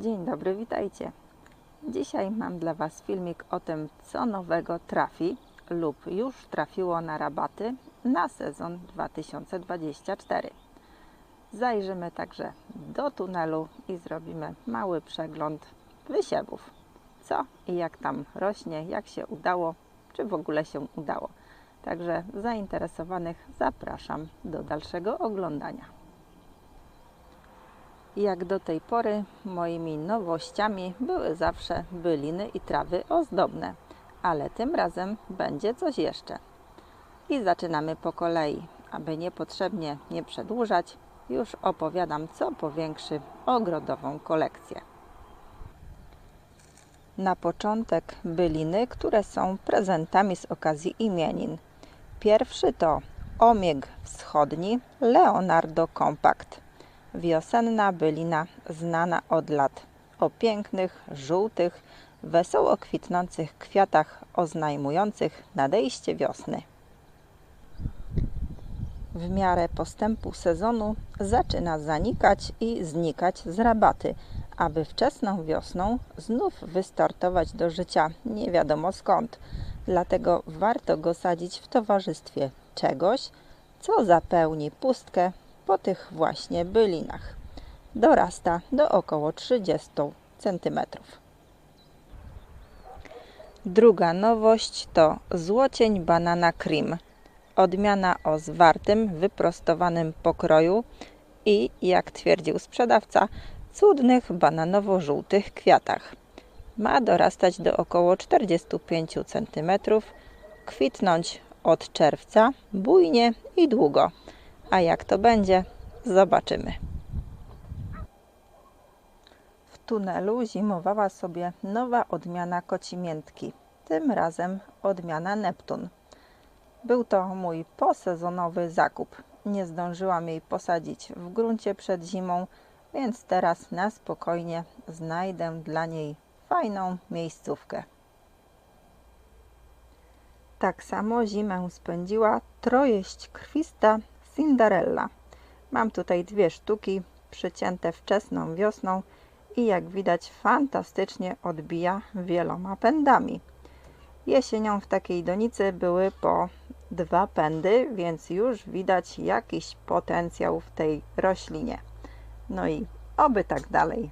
Dzień dobry, witajcie. Dzisiaj mam dla Was filmik o tym, co nowego trafi lub już trafiło na rabaty na sezon 2024. Zajrzymy także do tunelu i zrobimy mały przegląd wysiewów. Co i jak tam rośnie, jak się udało, czy w ogóle się udało. Także zainteresowanych zapraszam do dalszego oglądania. Jak do tej pory moimi nowościami były zawsze byliny i trawy ozdobne, ale tym razem będzie coś jeszcze. I zaczynamy po kolei, aby niepotrzebnie nie przedłużać, już opowiadam, co powiększy ogrodową kolekcję. Na początek byliny, które są prezentami z okazji imienin. Pierwszy to omieg wschodni Leonardo Compact wiosenna bylina znana od lat o pięknych, żółtych, wesoło kwitnących kwiatach oznajmujących nadejście wiosny. W miarę postępu sezonu zaczyna zanikać i znikać z rabaty, aby wczesną wiosną znów wystartować do życia nie wiadomo skąd. Dlatego warto go sadzić w towarzystwie czegoś, co zapełni pustkę po tych właśnie bylinach. Dorasta do około 30 cm. Druga nowość to złocień banana cream. Odmiana o zwartym, wyprostowanym pokroju i, jak twierdził sprzedawca, cudnych bananowo-żółtych kwiatach. Ma dorastać do około 45 cm, kwitnąć od czerwca, bujnie i długo. A jak to będzie, zobaczymy. W tunelu zimowała sobie nowa odmiana kocimiętki, tym razem odmiana Neptun. Był to mój posezonowy zakup. Nie zdążyłam jej posadzić w gruncie przed zimą, więc teraz na spokojnie znajdę dla niej fajną miejscówkę. Tak samo zimę spędziła trojeść krwista Cinderella. Mam tutaj dwie sztuki przycięte wczesną wiosną i jak widać fantastycznie odbija wieloma pędami. Jesienią w takiej donicy były po dwa pędy, więc już widać jakiś potencjał w tej roślinie. No i oby tak dalej.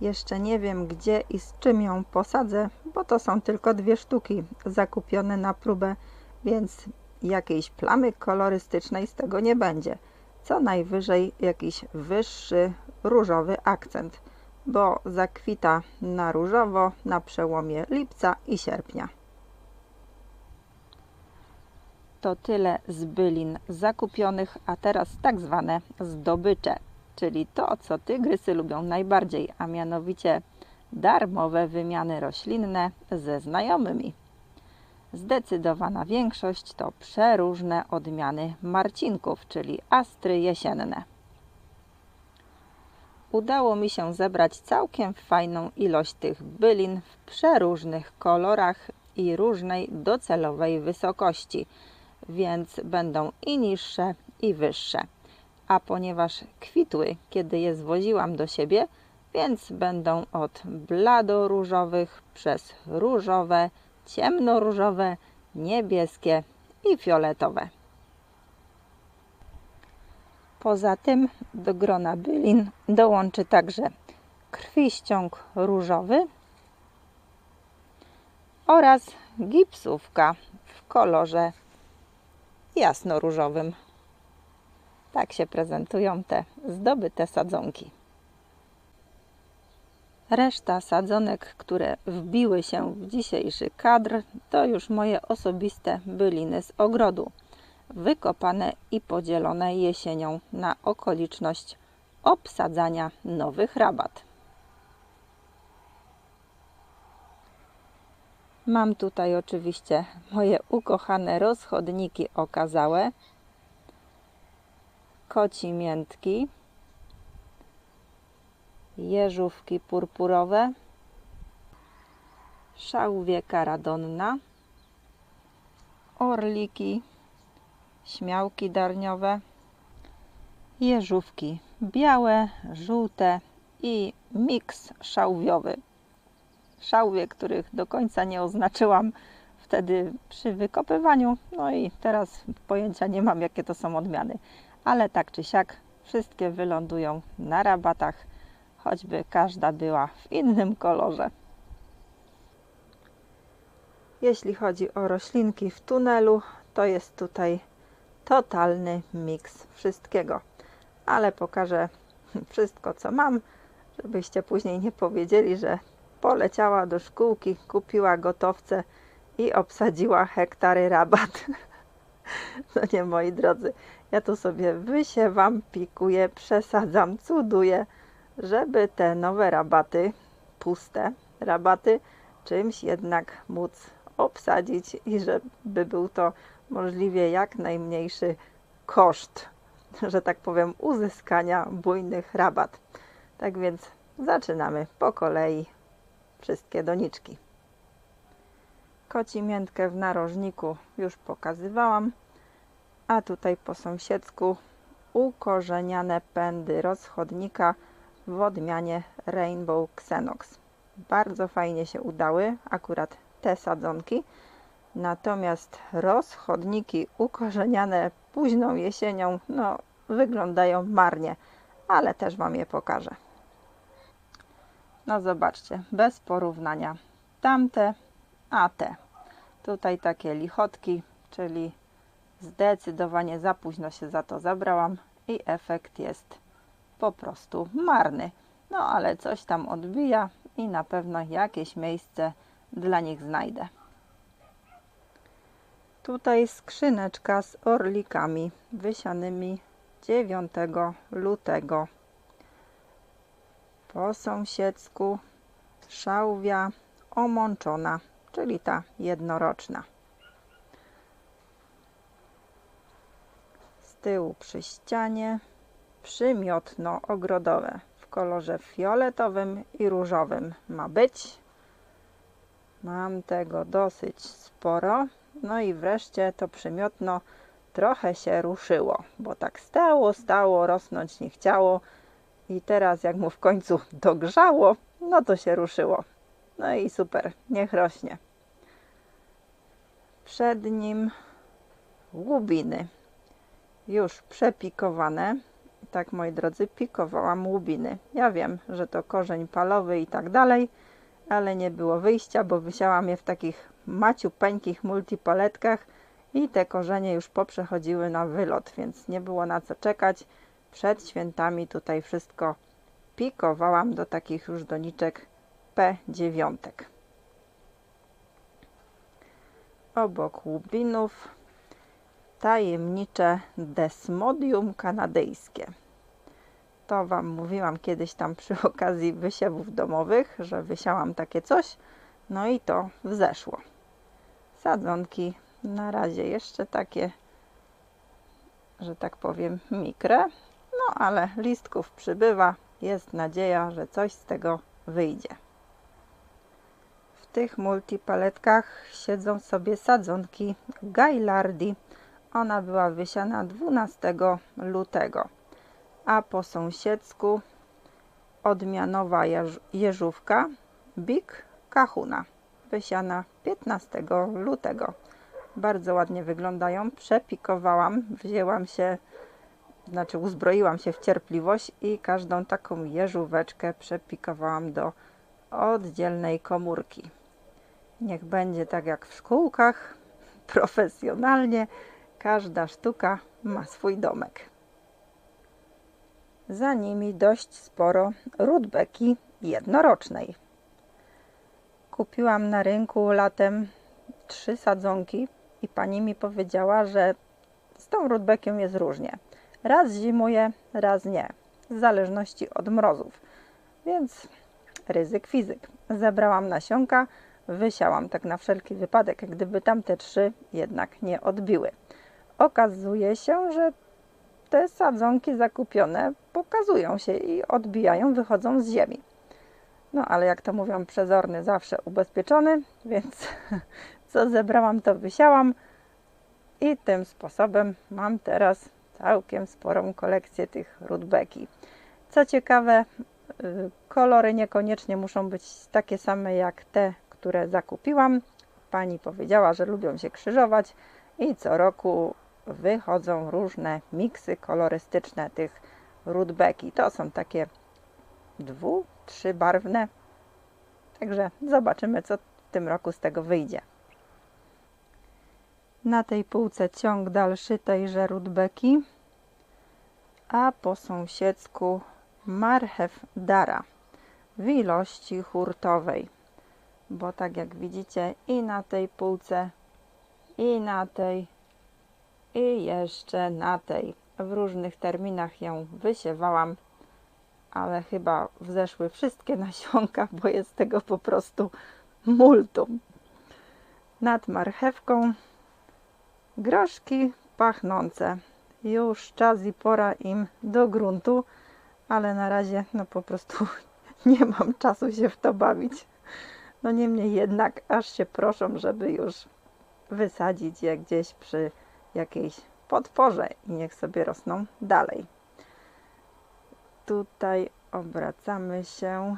Jeszcze nie wiem gdzie i z czym ją posadzę, bo to są tylko dwie sztuki zakupione na próbę, więc jakiejś plamy kolorystycznej z tego nie będzie. Co najwyżej jakiś wyższy różowy akcent, bo zakwita na różowo na przełomie lipca i sierpnia. To tyle z bylin zakupionych, a teraz tak zwane zdobycze, czyli to, co tygrysy lubią najbardziej, a mianowicie darmowe wymiany roślinne ze znajomymi. Zdecydowana większość to przeróżne odmiany marcinków, czyli astry jesienne. Udało mi się zebrać całkiem fajną ilość tych bylin w przeróżnych kolorach i różnej docelowej wysokości, więc będą i niższe, i wyższe. A ponieważ kwitły, kiedy je zwoziłam do siebie, więc będą od blado różowych przez różowe, ciemnoróżowe, niebieskie i fioletowe. Poza tym do grona bylin dołączy także krwiściąg różowy oraz gipsówka w kolorze jasno-różowym. Tak się prezentują te zdobyte sadzonki. Reszta sadzonek, które wbiły się w dzisiejszy kadr, to już moje osobiste byliny z ogrodu, wykopane i podzielone jesienią na okoliczność obsadzania nowych rabat. Mam tutaj oczywiście moje ukochane rozchodniki okazałe, koci miętki, jeżówki purpurowe, szałwie karadonna, orliki, śmiałki darniowe, jeżówki białe, żółte i miks szałwiowy. Szałwie, których do końca nie oznaczyłam wtedy przy wykopywaniu. No i teraz pojęcia nie mam, jakie to są odmiany. Ale tak czy siak, wszystkie wylądują na rabatach, choćby każda była w innym kolorze. Jeśli chodzi o roślinki w tunelu, to jest tutaj totalny miks wszystkiego. Ale pokażę wszystko, co mam, żebyście później nie powiedzieli, że poleciała do szkółki, kupiła gotowce i obsadziła hektary rabat. No nie, moi drodzy, ja tu sobie wysiewam, pikuję, przesadzam, cuduję, żeby te nowe rabaty, puste rabaty, czymś jednak móc obsadzić i żeby był to możliwie jak najmniejszy koszt, że tak powiem, uzyskania bujnych rabat. Tak więc zaczynamy po kolei wszystkie doniczki. Koci miętkę w narożniku już pokazywałam, a tutaj po sąsiedzku ukorzeniane pędy rozchodnika w odmianie Rainbow Xenox. Bardzo fajnie się udały akurat te sadzonki. Natomiast rozchodniki ukorzeniane późną jesienią, no wyglądają marnie, ale też Wam je pokażę. No zobaczcie, bez porównania tamte, a te. Tutaj takie lichotki, czyli zdecydowanie za późno się za to zabrałam i efekt jest po prostu marny. No ale coś tam odbija i na pewno jakieś miejsce dla nich znajdę. Tutaj skrzyneczka z orlikami wysianymi 9 lutego. Po sąsiedzku szałwia omączona, czyli ta jednoroczna. Z tyłu przy ścianie przymiotno ogrodowe w kolorze fioletowym i różowym ma być. Mam tego dosyć sporo. No i wreszcie to przymiotno trochę się ruszyło, bo tak stało, stało, rosnąć nie chciało. I teraz jak mu w końcu dogrzało, no to się ruszyło. No i super, niech rośnie. Przed nim łubiny. Już przepikowane. Tak, moi drodzy, pikowałam łubiny. Ja wiem, że to korzeń palowy i tak dalej, ale nie było wyjścia, bo wysiałam je w takich maciupeńkich multipaletkach i te korzenie już poprzechodziły na wylot, więc nie było na co czekać. Przed świętami tutaj wszystko pikowałam do takich już doniczek P9. Obok łubinów tajemnicze Desmodium kanadyjskie. To Wam mówiłam kiedyś tam przy okazji wysiewów domowych, że wysiałam takie coś. No i to wzeszło. Sadzonki na razie jeszcze takie, że tak powiem, mikre. No ale listków przybywa. Jest nadzieja, że coś z tego wyjdzie. W tych multipaletkach siedzą sobie sadzonki Gaillardi. Ona była wysiana 12 lutego a po sąsiedzku odmianowa jeż jeżówka Big Kahuna, wysiana 15 lutego. Bardzo ładnie wyglądają. Przepikowałam, wzięłam się, znaczy uzbroiłam się w cierpliwość i każdą taką jeżóweczkę przepikowałam do oddzielnej komórki. Niech będzie tak jak w szkółkach, profesjonalnie. Każda sztuka ma swój domek. Za nimi dość sporo rudbeki jednorocznej. Kupiłam na rynku latem trzy sadzonki i pani mi powiedziała, że z tą rudbekiem jest różnie. Raz zimuje, raz nie, w zależności od mrozów. Więc ryzyk fizyk. Zebrałam nasionka, wysiałam tak na wszelki wypadek, gdyby tamte trzy jednak nie odbiły. Okazuje się, że te sadzonki zakupione pokazują się i odbijają, wychodzą z ziemi. No ale jak to mówią, przezorny zawsze ubezpieczony, więc co zebrałam, to wysiałam i tym sposobem mam teraz całkiem sporą kolekcję tych rudbeki. Co ciekawe, Y, Kolory niekoniecznie muszą być takie same jak te, które zakupiłam. Pani powiedziała, że lubią się krzyżować i co roku wychodzą różne miksy kolorystyczne tych rudbeki. To są takie dwu, trzybarwne. Także zobaczymy, co w tym roku z tego wyjdzie. Na tej półce ciąg dalszy tejże rudbeki, a po sąsiedzku marchew dara w ilości hurtowej. Bo tak jak widzicie i na tej półce, i na tej, i jeszcze na tej. W różnych terminach ją wysiewałam, ale chyba wzeszły wszystkie nasionka, bo jest tego po prostu multum. Nad marchewką groszki pachnące. Już czas i pora im do gruntu, ale na razie no po prostu nie mam czasu się w to bawić. No niemniej jednak aż się proszą, żeby już wysadzić je gdzieś przy jakiejś podporze i niech sobie rosną dalej. Tutaj obracamy się.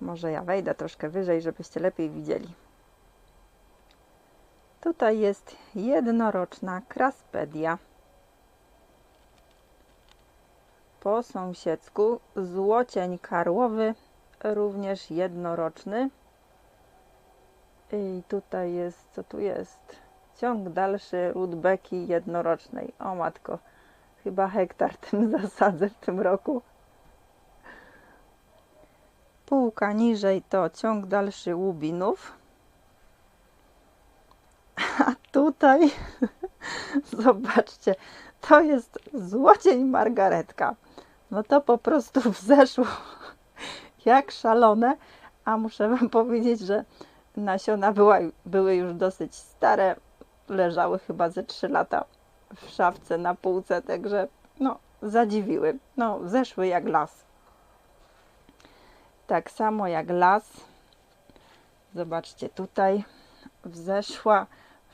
Może ja wejdę troszkę wyżej, żebyście lepiej widzieli. Tutaj jest jednoroczna kraspedia. Po sąsiedzku złocień karłowy, również jednoroczny. I tutaj jest, co tu jest? Ciąg dalszy rudbeki jednorocznej. O matko, chyba hektar tym zasadzę w tym roku. Półka niżej to ciąg dalszy łubinów. A tutaj, zobaczcie, to jest złocień margaretka. No to po prostu wzeszło jak szalone, a muszę Wam powiedzieć, że nasiona była, były już dosyć stare, leżały chyba ze 3 lata w szafce na półce, także no, zadziwiły. No, zeszły jak las. Tak samo jak las, zobaczcie tutaj, wzeszła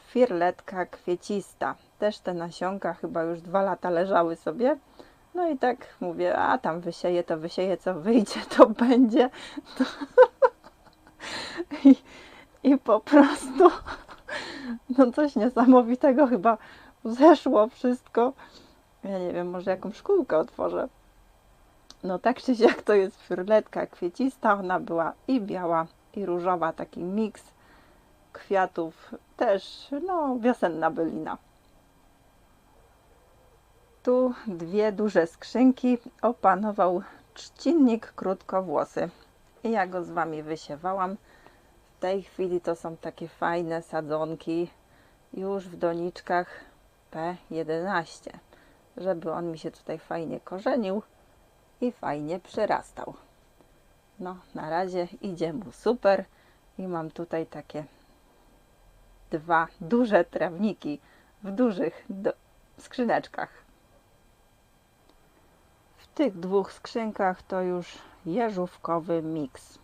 firletka kwiecista. Też te nasionka chyba już dwa lata leżały sobie. No i tak mówię, a tam wysieję, to wysieję, co wyjdzie, to będzie. I, I po prostu no coś niesamowitego chyba zeszło wszystko. Ja nie wiem, może jakąś szkółkę otworzę. No tak czy siak to jest firletka kwiecista. Ona była i biała, i różowa, taki miks kwiatów. Też, no, wiosenna bylina. Tu dwie duże skrzynki opanował trzcinnik krótkowłosy. I ja go z Wami wysiewałam. W tej chwili to są takie fajne sadzonki już w doniczkach P11, żeby on mi się tutaj fajnie korzenił i fajnie przyrastał. No, na razie idzie mu super i mam tutaj takie dwa duże trawniki w dużych skrzyneczkach. W tych dwóch skrzynkach to już jeżówkowy miks.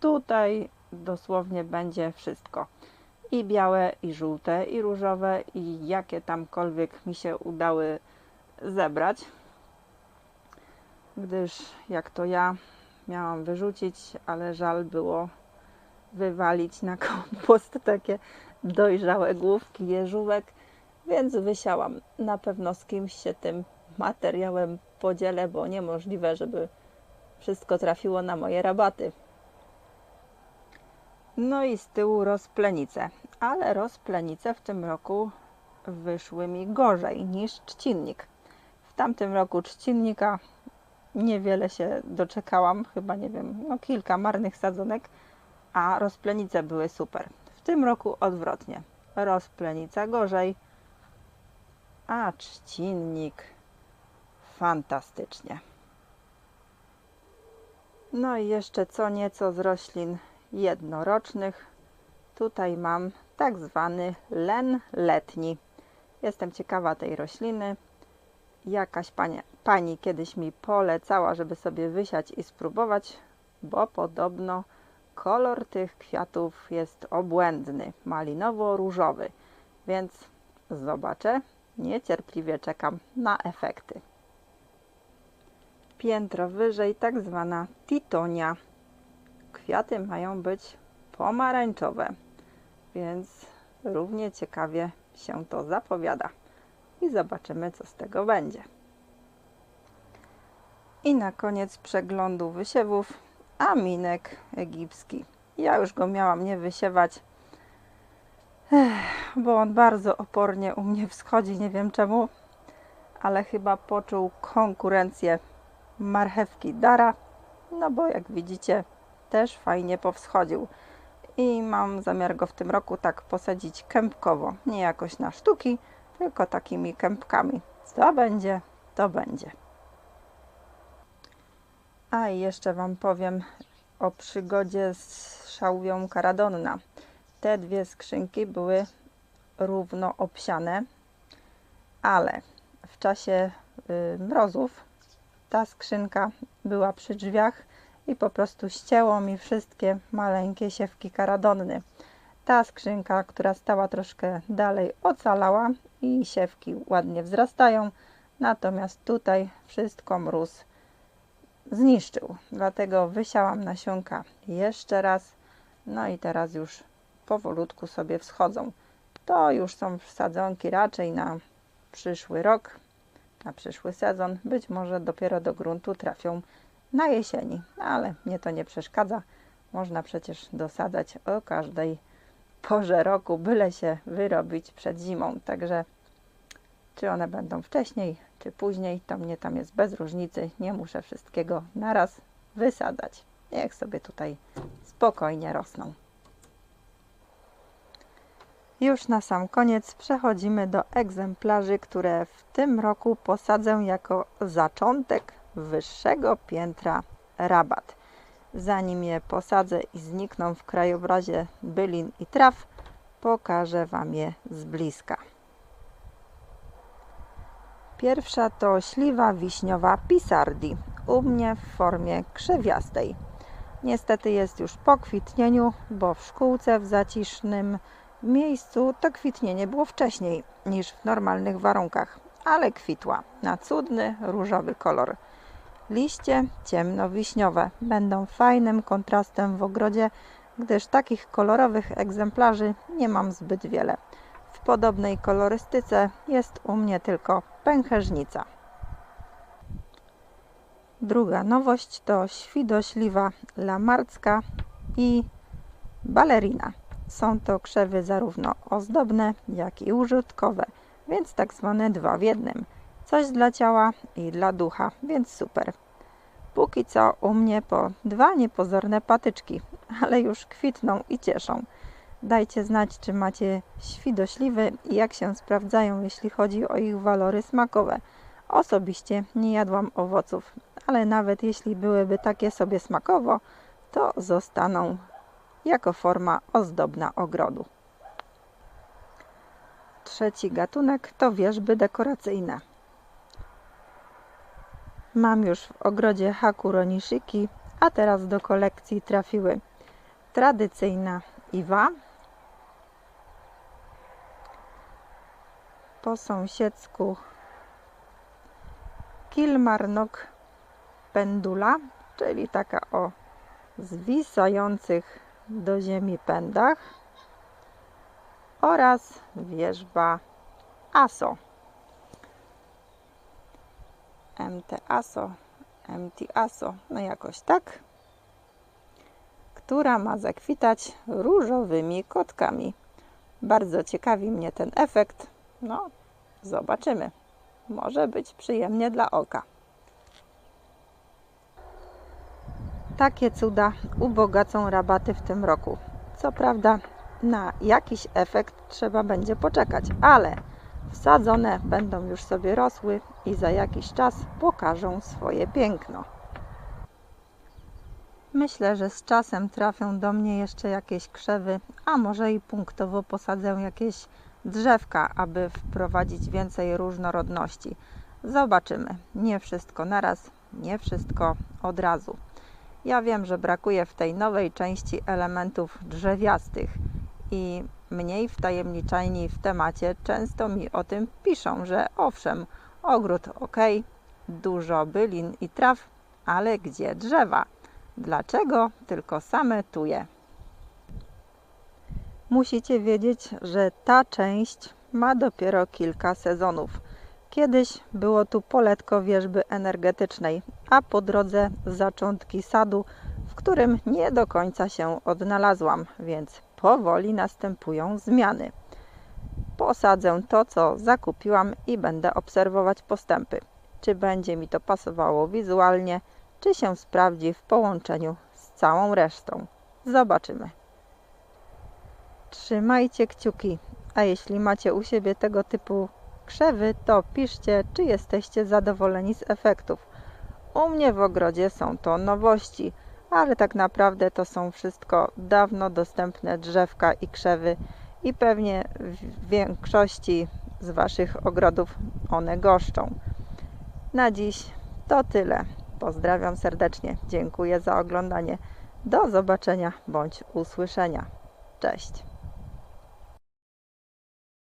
Tutaj dosłownie będzie wszystko. I białe, i żółte, i różowe, i jakie tamkolwiek mi się udały zebrać. Gdyż jak to ja miałam wyrzucić, ale żal było wywalić na kompost takie dojrzałe główki jeżówek, więc wysiałam. Na pewno z kimś się tym materiałem podzielę, bo niemożliwe, żeby wszystko trafiło na moje rabaty. No i z tyłu rozplenice, ale rozplenice w tym roku wyszły mi gorzej niż trzcinnik. W tamtym roku trzcinnika niewiele się doczekałam, chyba nie wiem, no kilka marnych sadzonek, a rozplenice były super. W tym roku odwrotnie. Rozplenica gorzej, a trzcinnik fantastycznie. No i jeszcze co nieco z roślin jednorocznych. Tutaj mam tak zwany len letni. Jestem ciekawa tej rośliny. Jakaś pani, pani kiedyś mi polecała, żeby sobie wysiać i spróbować, bo podobno kolor tych kwiatów jest obłędny, malinowo-różowy, więc zobaczę. Niecierpliwie czekam na efekty. piętro wyżej tak zwana titonia. Kwiaty mają być pomarańczowe, więc równie ciekawie się to zapowiada. I zobaczymy, co z tego będzie. I na koniec przeglądu wysiewów aminek egipski. Ja już go miałam nie wysiewać, bo on bardzo opornie u mnie wschodzi, nie wiem czemu, ale chyba poczuł konkurencję marchewki Dara, no bo jak widzicie też fajnie powschodził i mam zamiar go w tym roku tak posadzić kępkowo, nie jakoś na sztuki, tylko takimi kępkami. Co będzie, to będzie. A i jeszcze Wam powiem o przygodzie z szałwią karadonna. Te dwie skrzynki były równo obsiane, ale w czasie y, mrozów ta skrzynka była przy drzwiach i po prostu ścięło mi wszystkie maleńkie siewki karadonny. Ta skrzynka, która stała troszkę dalej, ocalała i siewki ładnie wzrastają, natomiast tutaj wszystko mróz zniszczył. Dlatego wysiałam nasionka jeszcze raz. No i teraz już powolutku sobie wschodzą. To już są wsadzonki raczej na przyszły rok, na przyszły sezon. Być może dopiero do gruntu trafią na jesieni, ale mnie to nie przeszkadza. Można przecież dosadzać o każdej porze roku, byle się wyrobić przed zimą. Także czy one będą wcześniej, czy później, to mnie tam jest bez różnicy. Nie muszę wszystkiego naraz wysadzać. Niech sobie tutaj spokojnie rosną. Już na sam koniec przechodzimy do egzemplarzy, które w tym roku posadzę jako zaczątek wyższego piętra rabat. Zanim je posadzę i znikną w krajobrazie bylin i traw, pokażę Wam je z bliska. Pierwsza to śliwa wiśniowa Pisardi, u mnie w formie krzewiastej. Niestety jest już po kwitnieniu, bo w szkółce w zacisznym miejscu to kwitnienie było wcześniej niż w normalnych warunkach, ale kwitła na cudny różowy kolor. Liście ciemnowiśniowe będą fajnym kontrastem w ogrodzie, gdyż takich kolorowych egzemplarzy nie mam zbyt wiele. W podobnej kolorystyce jest u mnie tylko pęcherzyca. Druga nowość to świdośliwa lamarcka i balerina. Są to krzewy zarówno ozdobne, jak i użytkowe, więc tak zwane dwa w jednym. Coś dla ciała i dla ducha, więc super. Póki co u mnie po dwa niepozorne patyczki, ale już kwitną i cieszą. Dajcie znać, czy macie świdośliwy i jak się sprawdzają, jeśli chodzi o ich walory smakowe. Osobiście nie jadłam owoców, ale nawet jeśli byłyby takie sobie smakowo, to zostaną jako forma ozdobna ogrodu. Trzeci gatunek to wierzby dekoracyjne. Mam już w ogrodzie hakuronishiki, a teraz do kolekcji trafiły tradycyjna iwa, po sąsiedzku Kilmarnock pendula, czyli taka o zwisających do ziemi pędach oraz wierzba ASO. MT ASO, MT ASO, no jakoś tak, która ma zakwitać różowymi kotkami. Bardzo ciekawi mnie ten efekt. No, zobaczymy. Może być przyjemnie dla oka. Takie cuda ubogacą rabaty w tym roku. Co prawda, na jakiś efekt trzeba będzie poczekać, ale wsadzone będą już sobie rosły i za jakiś czas pokażą swoje piękno. Myślę, że z czasem trafią do mnie jeszcze jakieś krzewy, a może i punktowo posadzę jakieś drzewka, aby wprowadzić więcej różnorodności. Zobaczymy. Nie wszystko naraz, nie wszystko od razu. Ja wiem, że brakuje w tej nowej części elementów drzewiastych i mniej wtajemniczeni w temacie często mi o tym piszą, że owszem, ogród ok, Dużo bylin i traw, ale gdzie drzewa? Dlaczego tylko same tuje? Musicie wiedzieć, że ta część ma dopiero kilka sezonów. Kiedyś było tu poletko wierzby energetycznej, a po drodze zaczątki sadu, w którym nie do końca się odnalazłam, więc powoli następują zmiany. Posadzę to, co zakupiłam i będę obserwować postępy. Czy będzie mi to pasowało wizualnie, czy się sprawdzi w połączeniu z całą resztą. Zobaczymy. Trzymajcie kciuki, a jeśli macie u siebie tego typu krzewy, to piszcie, czy jesteście zadowoleni z efektów. U mnie w ogrodzie są to nowości, ale tak naprawdę to są wszystko dawno dostępne drzewka i krzewy i pewnie w większości z Waszych ogrodów one goszczą. Na dziś to tyle. Pozdrawiam serdecznie. Dziękuję za oglądanie. Do zobaczenia bądź usłyszenia. Cześć.